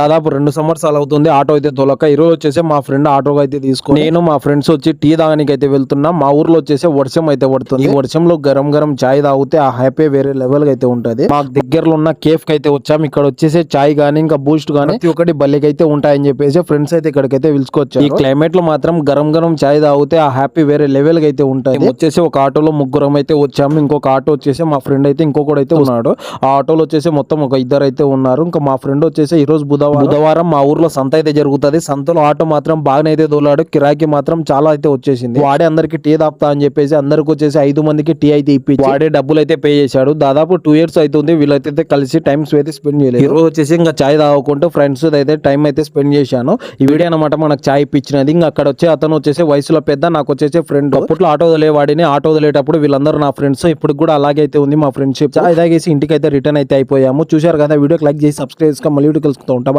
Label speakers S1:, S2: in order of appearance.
S1: దాదాపు రెండు సంవత్సరాలు అవుతుంది ఆటో అయితే తోలక. ఈరోజు రోజు వచ్చేసి మా ఫ్రెండ్ ఆటో అయితే తీసుకుని నేను మా ఫ్రెండ్స్ వచ్చి టీ తాగడానికి అయితే వెళ్తున్నా. మా ఊర్లో వచ్చేసి వర్షం అయితే పడుతుంది. ఈ వర్షంలో గరం గరం చాయ్ తాగితే ఆ హ్యాపీ వేరే లెవెల్ అయితే ఉంటది. మా దగ్గరలో ఉన్న కేఫ్కి అయితే వచ్చాము ఇక్కడ వచ్చేసి చాయ్ గానీ ఇంకా బూస్ట్ గానీ ప్రతి ఒక్కటి బల్లికి ఉంటాయని చెప్పేసి ఫ్రెండ్స్ అయితే ఇక్కడికైతే పిలుచుకోవచ్చు ఈ క్లైమేట్లో మాత్రం గరం గరం చాయ్ తాగితే ఆ హ్యాపీ వేరే లెవెల్ అయితే ఉంటుంది. వచ్చేసి ఒక ఆటోలో ముగ్గురం అయితే వచ్చాము. ఇంకొక ఆటో వచ్చేసి మా ఫ్రెండ్ అయితే ఇంకొకటి అయితే ఉన్నాడు. ఆ ఆటోలో వచ్చేసి మొత్తం ఒక ఇద్దరు అయితే ఉన్నారు. ఇంకా మా ఫ్రెండ్ వచ్చేసి ఈ రోజు బుధవారం బుధవారం మా ఊర్లో సంత అయితే జరుగుతుంది. సంతలో ఆటో మాత్రం బాగానే అయితే దోలాడు. కిరాకి మాత్రం చాలా అయితే వచ్చేసింది. వాడే అందరికి టీ తాపుతా అని చెప్పేసి అందరికి వచ్చేసి ఐదు మందికి టీ అయితే ఇప్పించి వాడే డబ్బులు అయితే పే చేశాడు. దాదాపు టూ ఇయర్స్ అవుతుంది. వీళ్ళైతే కలిసి టైం అయితే స్పెండ్ చేయలేదు. ఈ రోజు వచ్చేసి ఇంకా చాయ్ తాగుకుంటూ ఫ్రెండ్స్ అయితే టైం అయితే స్పెండ్ చేశాను. ఈ వీడియో అనమాట మనకు చాయ్ ఇప్పించినది. ఇంకా అక్కడ వచ్చి అతను వచ్చేసి వయసులో పెద్ద నాకు వచ్చేసి ఫ్రెండ్. అప్పట్లో ఆటో వదిలేవాడిని ఆటో వదిలేటప్పుడు వీళ్ళందరూ నా ఫ్రెండ్స్. ఇప్పుడు కూడా అలాగే అయితే ఉంది మా ఫ్రెండ్షిప్. చాయ్ తాగేసి ఇంటికి అయితే రిటర్న్ అయితే అయిపోయాము. చూశారు కదా వీడియోకి లైక్ చేసి సబ్స్క్రైబ్ చేసుకొని మళ్ళీ వీడియో కలుసుకుంటూ ఉంటాం.